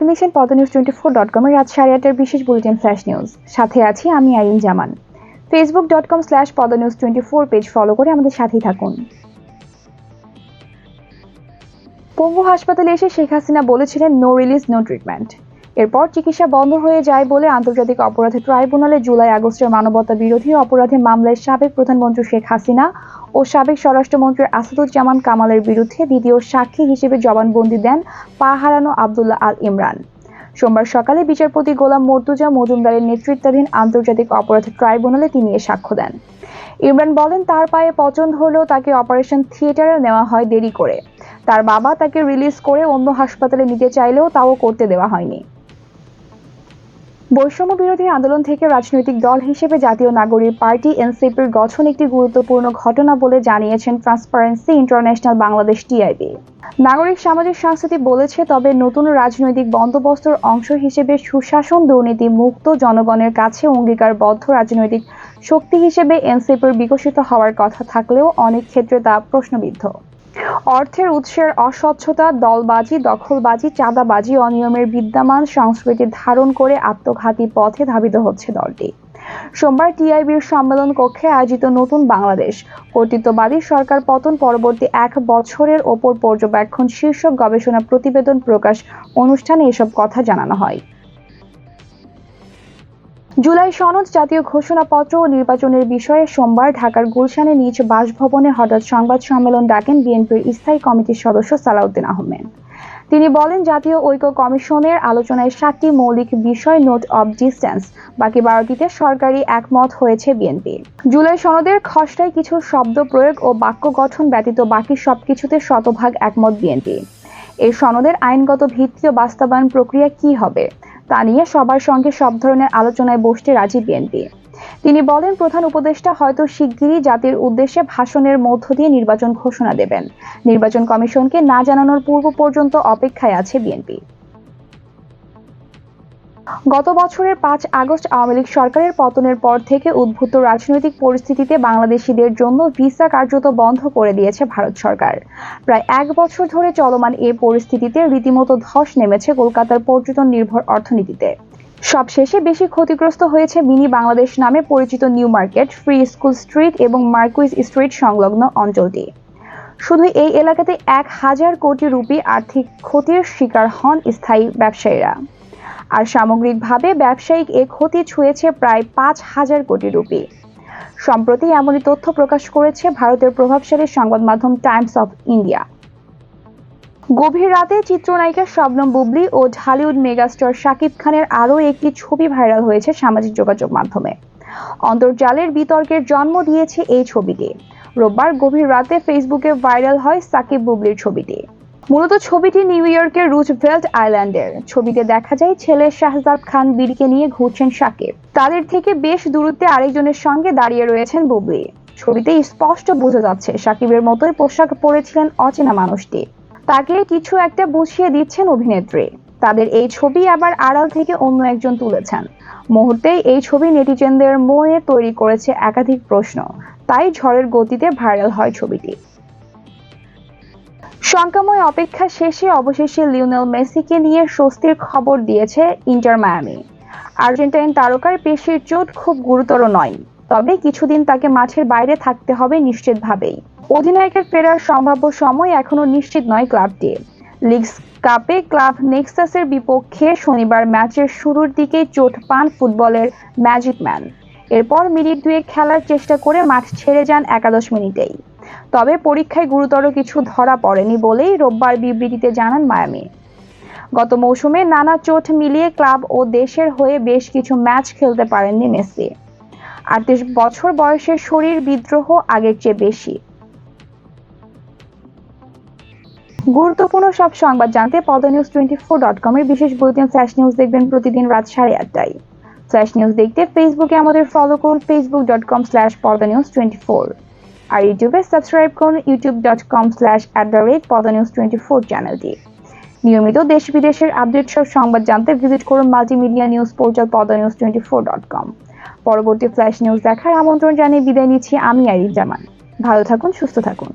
পদনিউজ পদ news twenty four dot কমের রাত সাড়ে আটটার বিশেষ বুলেটিন ফ্ল্যাশ নিউজ সাথে আছি আমি Ain Zaman. Facebook dot com slash পদ news twenty four page follow করে আমাদের সাথেই থাকুন। পঙ্গু হাসপাতালে এসে শেখ হাসিনা বলেছিলেন নো রিলিজ নো ট্রিটমেন্ট এরপর চিকিৎসা বন্ধ হয়ে যায় বলে আন্তর্জাতিক অপরাধ ট্রাইব্যুনালে জুলাই আগস্টের মানবতা বিরোধী অপরাধে মামলায় সাবেক প্রধানমন্ত্রী শেখ হাসিনা ও সাবেক স্বরাষ্ট্রমন্ত্রী আসাদুজ্জামান কামালের বিরুদ্ধে দ্বিতীয় সাক্ষী হিসেবে জবানবন্দি দেন পা হারানো আবদুল্লাহ আল ইমরান। সোমবার সকালে বিচারপতি গোলাম মর্তুজা মজুমদারের নেতৃত্বাধীন আন্তর্জাতিক অপরাধ ট্রাইব্যুনালে তিনি এ সাক্ষ্য দেন। ইমরান বলেন, তার পায়ে পছন্দ হলেও তাকে অপারেশন থিয়েটারে নেওয়া হয় দেরি করে। তার বাবা তাকে রিলিজ করে অন্য হাসপাতালে নিতে চাইলেও তাও করতে দেওয়া হয়নি। বৈষম্য বিরোধী আন্দোলন থেকে রাজনৈতিক দল হিসেবে জাতীয় নাগরিক পার্টি, এনসিপির গঠন একটি গুরুত্বপূর্ণ ঘটনা বলে জানিয়েছেন ট্রান্সপারেন্সি ইন্টারন্যাশনাল বাংলাদেশ টিআইবি নাগরিক সামাজিক সংস্কৃতি বলেছে, তবে নতুন রাজনৈতিক বন্দোবস্তর অংশ হিসেবে সুশাসন দুর্নীতি মুক্ত জনগণের কাছে অঙ্গীকারবদ্ধ রাজনৈতিক শক্তি হিসেবে এনসিপির বিকশিত হওয়ার কথা থাকলেও অনেক ক্ষেত্রে তা প্রশ্নবিদ্ধ। অর্থের উৎসের অস্বচ্ছতা, দলবাজি, দখলবাজি, চাঁদাবাজি, অনিয়মের বিদ্যমান সংস্কৃতি ধারণ করে আত্মঘাতী পথে ধাবিত হচ্ছে দলটি। সোমবার টিআইবির সম্মেলন কক্ষে আয়োজিত নতুন বাংলাদেশ কর্তৃত্ববাদী সরকার পতন পরবর্তী এক বছরের ওপর পর্যবেক্ষণ শীর্ষক গবেষণা প্রতিবেদন প্রকাশ অনুষ্ঠানে এসব কথা জানানো হয়। জুলাই সনদ, জাতীয় ঘোষণাপত্র ও নির্বাচনের বিষয়ে সোমবার ঢাকার গুলশানে নিজ বাসভবনে হঠাৎ সংবাদ সম্মেলন ডাকেন বিএনপির স্থায়ী কমিটির সদস্য সালাউদ্দিন আহমেদ। তিনি বলেন, জাতীয় ঐক্য কমিশনের আলোচনায় সাতটি মৌলিক বিষয় নোট অব ডিস্টেন্স বাকি বারোটিতে সরকারি একমত হয়েছে বিএনপি। জুলাই সনদের খসড়ায় কিছু শব্দ প্রয়োগ ও বাক্য গঠন ব্যতীত বাকি সবকিছুতে শতভাগ একমত বিএনপি। এই সনদের আইনগত ভিত্তি ও বাস্তবায়ন প্রক্রিয়া কি হবে? তা নিয়ে সবার সঙ্গে সব ধরনের আলোচনায় বসতে রাজি বিএনপি। তিনি বলেন, প্রধান উপদেষ্টা হয়তো শিগগিরই জাতির উদ্দেশ্যে ভাষণের মধ্য দিয়ে নির্বাচন ঘোষণা দেবেন। নির্বাচন কমিশনকে না জানানোর পূর্ব পর্যন্ত অপেক্ষায় আছে বিএনপি। গত বছরের পাঁচ আগস্ট আওয়ামী লীগ সরকারের পতনের পর থেকে উদ্ভূত রাজনৈতিক পরিস্থিতিতে বাংলাদেশিদের জন্য ভিসা কার্যত বন্ধ করে দিয়েছে ভারত সরকার। প্রায় এক বছর ধরে চলমান এ পরিস্থিতিতে রীতিমতো ধস নেমেছে কলকাতার পর্যটন নির্ভর অর্থনীতিতে। সবশেষে বেশি ক্ষতিগ্রস্ত হয়েছে মিনি বাংলাদেশ নামে পরিচিত New Market, Free School Street এবং মার্কুইজ স্ট্রিট সংলগ্ন অঞ্চলটি। শুধু এই এলাকাতে এক হাজার কোটি রুপি আর্থিক ক্ষতির শিকার হন স্থায়ী ব্যবসায়ীরা। আর সামগ্রিকভাবে ব্যবসায়িক এ ক্ষতি ছুঁয়েছে প্রায় পাঁচ হাজার কোটি রুপি। সম্প্রতি এমনই তথ্য প্রকাশ করেছে ভারতের প্রভাবশালী সংবাদ মাধ্যম টাইমস অফ ইন্ডিয়া। গভীর রাতে চিত্রনায়িকা শবনম বুবলি ও ঢালিউড মেগাস্টার শাকিব খানের আরও একটি ছবি ভাইরাল হয়েছে সামাজিক যোগাযোগ মাধ্যমে। অন্তর্জালের বিতর্কের জন্ম দিয়েছে এই ছবিটি। রোববার গভীর রাতে ফেসবুকে ভাইরাল হয় সাকিব বুবলির ছবিটি। মূলত ছবিটি নিউ ইয়র্কের রুজভেল্ট আইল্যান্ডের। ছবিতে দেখা যায় ছেলে শাহজাদ খান বীরকে নিয়ে ঘুরছেন সাকিব। তাদের থেকে বেশ দূরত্বে আরেকজনের সঙ্গে দাঁড়িয়ে রয়েছেন বুবলি। ছবিতে স্পষ্ট বোঝা যাচ্ছে, সাকিবের মতোই পোশাক পরেছিলেন অচেনা মানুষটি। তাকে কিছু একটা বুঝিয়ে দিচ্ছেন অভিনেত্রী। তাদের এই ছবি আবার আড়াল থেকে অন্য একজন তুলেছেন। মুহূর্তেই এই ছবি নেটিজেনদের মনে তৈরি করেছে একাধিক প্রশ্ন। তাই ঝড়ের গতিতে ভাইরাল হয় ছবিটি। শঙ্কাময় অপেক্ষা শেষে অবশেষে লিওনেল মেসিকে নিয়ে স্বস্তির খবর দিয়েছে ইন্টার মায়ামি। আর্জেন্টাইন তারকার পেশির চোট খুব গুরুতর নয়, তবে কিছুদিন তাকে মাঠের বাইরে থাকতে হবে নিশ্চিতভাবেই। অধিনায়কের ফেরার সম্ভাব্য সময় এখনও নিশ্চিত নয় ক্লাবটি লিগস কাপে ক্লাব নেক্সাসের বিপক্ষে শনিবার ম্যাচের শুরুর দিকে চোট পান ফুটবলের ম্যাজিক ম্যান। এরপর মিনিট দুয়ে খেলার চেষ্টা করে মাঠ ছেড়ে যান একাদশ মিনিটেই। তবে পরীক্ষায় গুরুতর কিছু ধরা পড়েনি বলেই রোববার বিবৃতিতে জানান মায়ামি। গত মৌসুমে নানা চোট মিলিয়ে ক্লাব ও দেশের হয়ে বেশ কিছু ম্যাচ খেলতে পারেননি মেসি। আটত্রিশ বছর বয়সের শরীর বিদ্রোহ আগের চেয়ে বেশি। গুরুত্বপূর্ণ সব সংবাদ জানতে পদ নিউজ টোয়েন্টি ফোর ডট কমের বিশেষ বুলেটিন ফ্ল্যাশ নিউজ দেখবেন প্রতিদিন রাত সাড়ে আটটায়। ফ্ল্যাশ নিউজ দেখতে ফেসবুকে আমাদের ফলো করুন ফেসবুক ডট কম স্ল্যাশ পদ নিউজ টোয়েন্টি ফোর আর ইউটিউবে সাবস্ক্রাইব করুন YouTube dot com slash at the rate পদ নিউজ টোয়েন্টি ফোর চ্যানেলটি নিয়মিত দেশ বিদেশের আপডেট সব সংবাদ জানতে ভিজিট করুন মাল্টিমিডিয়া নিউজ পোর্টাল পদ news twenty four dot com পরবর্তী ফ্ল্যাশ নিউজ দেখার আমন্ত্রণ জানিয়ে বিদায় নিচ্ছি আমি আরিফ জামান। ভালো থাকুন, সুস্থ থাকুন।